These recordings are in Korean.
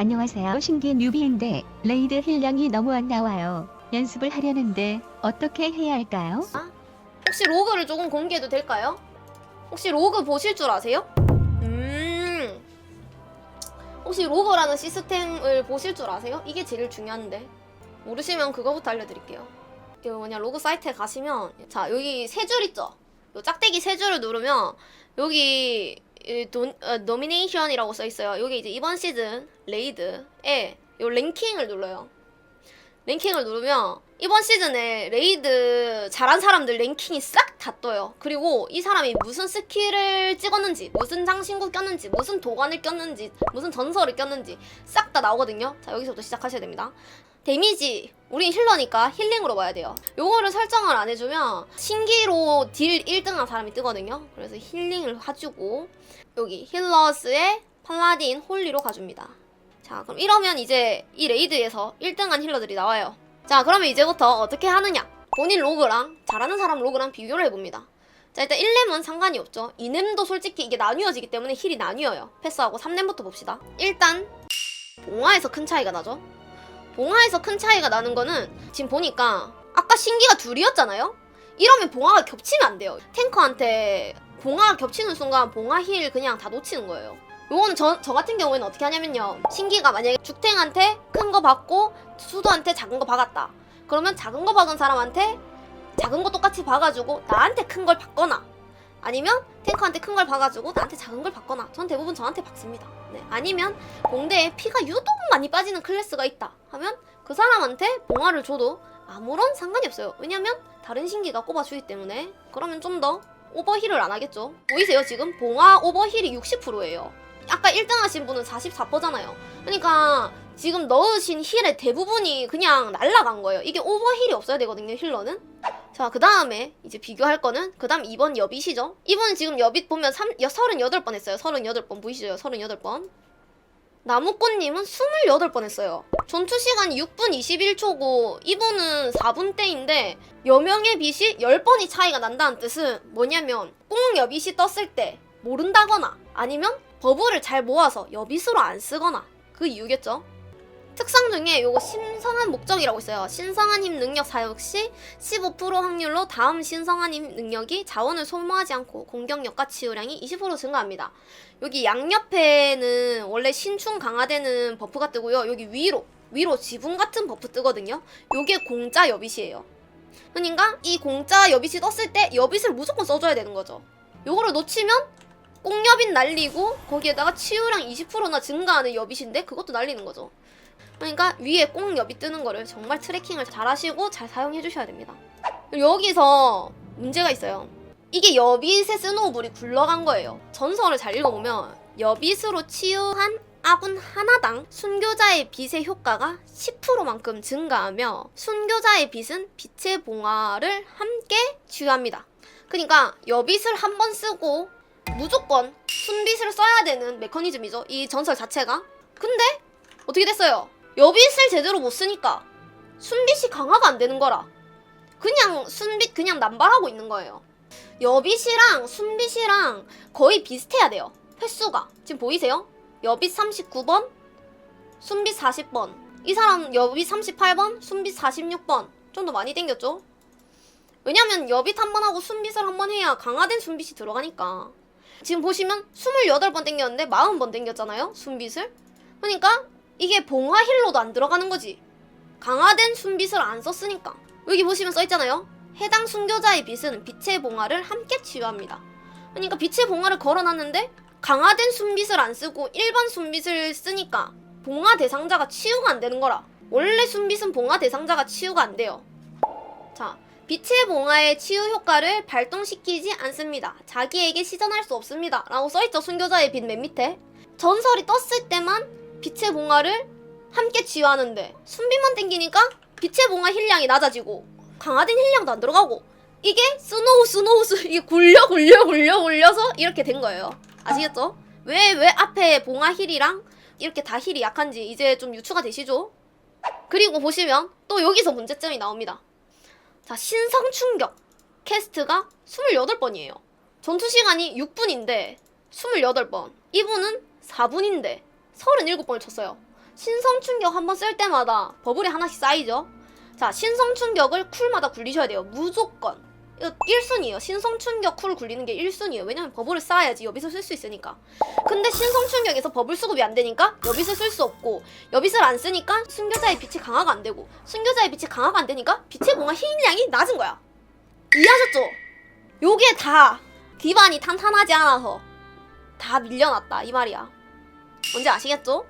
안녕하세요. 신기 뉴비인데 레이드 힐량이 너무 안 나와요. 연습을 하려는데 어떻게 해야 할까요? 혹시 로그를 조금 공개해도 될까요? 혹시 로그 보실 줄 아세요? 음. 혹시 로그라는 시스템을 보실 줄 아세요? 이게 제일 중요한데. 모르시면 그거부터 알려드릴게요. 이거 뭐냐, 로그 사이트에 가시면, 자, 여기 세 줄 있죠? 요 짝대기 세 줄을 누르면, 여기, 이 돈, 어, 노미네이션이라고 써 있어요. 여기 이제 이번 시즌 레이드에 요 랭킹을 눌러요. 랭킹을 누르면 이번 시즌에 레이드 잘한 사람들 랭킹이 싹 다 떠요. 그리고 이 사람이 무슨 스킬을 찍었는지, 무슨 장신구 꼈는지, 무슨 도관을 꼈는지, 무슨 전설을 꼈는지 싹 다 나오거든요. 자, 여기서부터 시작하셔야 됩니다. 데미지, 우린 힐러니까 힐링으로 봐야 돼요. 요거를 설정을 안 해주면 신기로 딜 1등한 사람이 뜨거든요. 그래서 힐링을 해주고 여기 힐러스의 팔라딘 홀리로 가줍니다. 자, 그럼 이러면 이제 이 레이드에서 1등한 힐러들이 나와요. 자, 그러면 이제부터 어떻게 하느냐? 본인 로그랑 잘하는 사람 로그랑 비교를 해봅니다. 자, 일단 1렘은 상관이 없죠. 2렘도 솔직히 이게 나뉘어지기 때문에 힐이 나뉘어요. 패스하고 3렘부터 봅시다. 일단 봉화에서 큰 차이가 나죠. 봉화에서 큰 차이가 나는 거는 지금 보니까 아까 신기가 둘이었잖아요? 이러면 봉화가 겹치면 안 돼요. 탱커한테 봉화가 겹치는 순간 봉화 힐 그냥 다 놓치는 거예요. 요거는 저, 저 같은 경우에는 어떻게 하냐면요. 신기가 만약에 죽탱한테 큰 거 받고 수도한테 작은 거 박았다. 그러면 작은 거 박은 사람한테 작은 거 똑같이 박아주고 나한테 큰 걸 받거나 아니면 탱커한테 큰걸 박아주고 나한테 작은 걸 받거나 전 대부분 저한테 박습니다. 네. 아니면 공대에 피가 유독 많이 빠지는 클래스가 있다 하면 그 사람한테 봉화를 줘도 아무런 상관이 없어요. 왜냐면 다른 신기가 꼽아주기 때문에 그러면 좀 더 오버힐을 안 하겠죠. 보이세요 지금 봉화 오버힐이 60%예요. 아까 1등 하신 분은 44%잖아요. 그러니까 지금 넣으신 힐의 대부분이 그냥 날라간 거예요. 이게 오버힐이 없어야 되거든요, 힐러는. 자, 그 다음에 이제 비교할 거는 그 다음 2번 여빗이죠. 이분 지금 여빗 보면 3, 38번 했어요. 38번 보이시죠? 38번. 나무꽃님은 28번 했어요. 전투 시간이 6분 21초고 이분은 4분대인데 여명의 빛이 10번이 차이가 난다는 뜻은 뭐냐면 꼭 여빗이 떴을 때 모른다거나 아니면 버블을 잘 모아서 여빗으로 안 쓰거나 그 이유겠죠. 특성 중에 요거 신성한 목적이라고 있어요. 신성한 힘 능력 사용 시15% 확률로 다음 신성한 힘 능력이 자원을 소모하지 않고 공격력과 치유량이 20% 증가합니다. 여기 양옆에는 원래 신충 강화되는 버프가 뜨고요. 여기 위로 위로 지붕 같은 버프 뜨거든요. 요게 공짜 여빗이에요. 그러니까 이 공짜 여빗이 떴을 때 여빗을 무조건 써줘야 되는 거죠. 요거를 놓치면 꽁여빗 날리고 거기에다가 치유량 20%나 증가하는 여빗인데 그것도 날리는 거죠. 그러니까 위에 꽁 여빗 뜨는 거를 정말 트래킹을 잘 하시고 잘 사용해 주셔야 됩니다. 여기서 문제가 있어요. 이게 여빗의 스노우볼이 굴러간 거예요. 전설을 잘 읽어보면 여빗으로 치유한 아군 하나당 순교자의 빛의 효과가 10%만큼 증가하며 순교자의 빛은 빛의 봉화를 함께 치유합니다. 그러니까 여빗을 한 번 쓰고 무조건 순빛을 써야 되는 메커니즘이죠. 이 전설 자체가. 근데 어떻게 됐어요? 여빗을 제대로 못 쓰니까 순빛이 강화가 안 되는 거라. 그냥 순빛 그냥 남발하고 있는 거예요. 여빗이랑 순빛이랑 거의 비슷해야 돼요. 횟수가. 지금 보이세요? 여빗 39번, 순빛 40번. 이 사람 여빗 38번, 순빛 46번. 좀 더 많이 땡겼죠? 왜냐면 여빗 한 번 하고 순빛을 한 번 해야 강화된 순빛이 들어가니까. 지금 보시면 28번 땡겼는데 40번 땡겼잖아요? 순빛을. 그러니까 이게 봉화 힐로도 안 들어가는 거지. 강화된 순빛을 안 썼으니까. 여기 보시면 써 있잖아요. 해당 순교자의 빛은 빛의 봉화를 함께 치유합니다. 그러니까 빛의 봉화를 걸어놨는데 강화된 순빛을 안 쓰고 일반 순빛을 쓰니까 봉화 대상자가 치유가 안 되는 거라. 원래 순빛은 봉화 대상자가 치유가 안 돼요. 자, 빛의 봉화의 치유 효과를 발동시키지 않습니다. 자기에게 시전할 수 없습니다. 라고 써있죠. 순교자의 빛 맨 밑에. 전설이 떴을 때만 빛의 봉화를 함께 치유하는데 순빛만 땡기니까 빛의 봉화 힐량이 낮아지고 강화된 힐량도 안 들어가고 이게 스노우 스노우 스 이게 굴려 굴려 굴려 굴려서 이렇게 된 거예요. 아시겠죠? 왜 왜 앞에 봉화 힐이랑 이렇게 다 힐이 약한지 이제 좀 유추가 되시죠? 그리고 보시면 또 여기서 문제점이 나옵니다. 자, 신성 충격. 캐스트가 28번이에요. 전투 시간이 6분인데 28번. 이분은 4분인데 37번을 쳤어요. 신성 충격 한 번 쓸 때마다 버블이 하나씩 쌓이죠. 자, 신성 충격을 쿨마다 굴리셔야 돼요. 무조건. 이거 1순위예요. 신성 충격 쿨 굴리는 게 1순위예요. 왜냐면 버블을 쌓아야지 여빗을 쓸 수 있으니까. 근데 신성 충격에서 버블 수급이 안 되니까 여빗을 쓸 수 없고 여빗을 안 쓰니까 순교자의 빛이 강화가 안 되고 순교자의 빛이 강화가 안 되니까 빛의 공화 힐량이 낮은 거야. 이해하셨죠? 요게 다 기반이 탄탄하지 않아서 다 밀려났다 이 말이야. 뭔지 아시겠죠?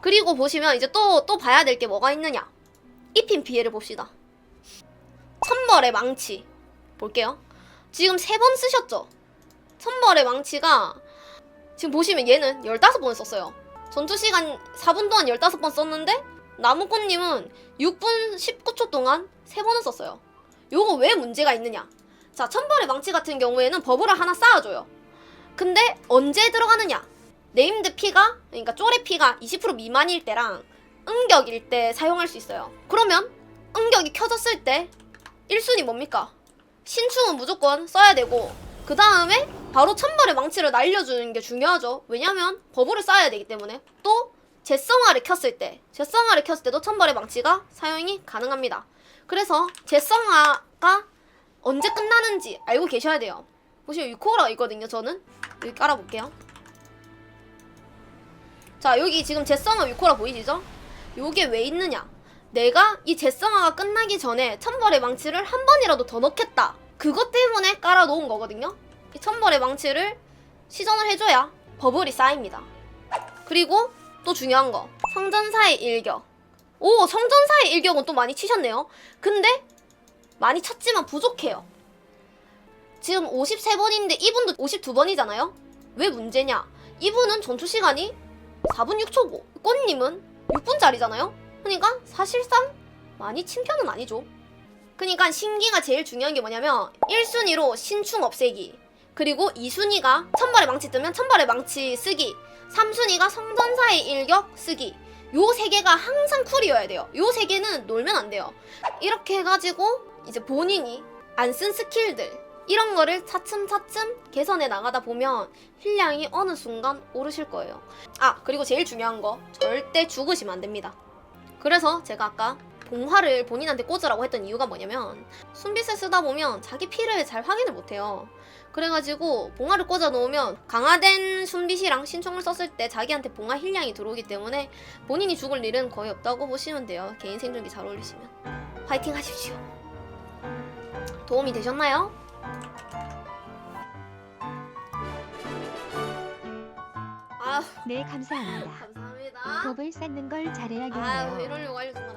그리고 보시면 이제 또 또 봐야 될 게 뭐가 있느냐? 입힌 피해를 봅시다. 천벌의 망치 볼게요. 지금 세 번 쓰셨죠? 천벌의 망치가 지금 보시면 얘는 15번 썼어요. 전투 시간 4분 동안 15번 썼는데 나무꽃님은 6분 19초 동안 3번을 썼어요. 요거 왜 문제가 있느냐? 자, 천벌의 망치 같은 경우에는 버블을 하나 쌓아줘요. 근데 언제 들어가느냐? 네임드 피가, 그러니까 쪼레 피가 20% 미만일 때랑 응격일 때 사용할 수 있어요. 그러면 응격이 켜졌을 때 1순위 뭡니까? 신충은 무조건 써야 되고 그 다음에 바로 천벌의 망치를 날려주는 게 중요하죠. 왜냐면 버블을 쌓아야 되기 때문에 또 제성화를 켰을 때 제성화를 켰을 때도 천벌의 망치가 사용이 가능합니다. 그래서 제성화가 언제 끝나는지 알고 계셔야 돼요. 보시면 유코라가 있거든요. 저는 여기 깔아볼게요. 자 여기 지금 제성화 유코라 보이시죠? 요게 왜 있느냐? 내가 이 제성화가 끝나기 전에 천벌의 망치를 한 번이라도 더 넣겠다. 그것 때문에 깔아놓은 거거든요. 이 천벌의 망치를 시전을 해줘야 버블이 쌓입니다. 그리고 또 중요한 거 성전사의 일격. 오 성전사의 일격은 또 많이 치셨네요. 근데 많이 쳤지만 부족해요. 지금 53번인데 이분도 52번이잖아요. 왜 문제냐? 이분은 전투 시간이 4분 6초고 꽃님은 6분짜리잖아요. 그러니까 사실상 많이 친 편은 아니죠. 그러니까 신기가 제일 중요한 게 뭐냐면 1순위로 신충 없애기 그리고 2순위가 천발의 망치 뜨면 천발의 망치 쓰기 3순위가 성전사의 일격 쓰기 요 세 개가 항상 쿨이어야 돼요. 요 세 개는 놀면 안 돼요. 이렇게 해가지고 이제 본인이 안 쓴 스킬들 이런 거를 차츰차츰 개선해 나가다 보면 힐량이 어느 순간 오르실 거예요. 아 그리고 제일 중요한 거 절대 죽으시면 안 됩니다. 그래서 제가 아까 봉화를 본인한테 꽂으라고 했던 이유가 뭐냐면 순빛을 쓰다 보면 자기 피를 잘 확인을 못해요. 그래가지고 봉화를 꽂아 놓으면 강화된 순빛이랑 신총을 썼을 때 자기한테 봉화 힐량이 들어오기 때문에 본인이 죽을 일은 거의 없다고 보시면 돼요. 개인 생존기 잘 어울리시면 화이팅 하십시오. 도움이 되셨나요? 아 네, 감사합니다. 감사합니다. 법을 쌓는 걸 잘해야겠네요. 이러려고 알려줬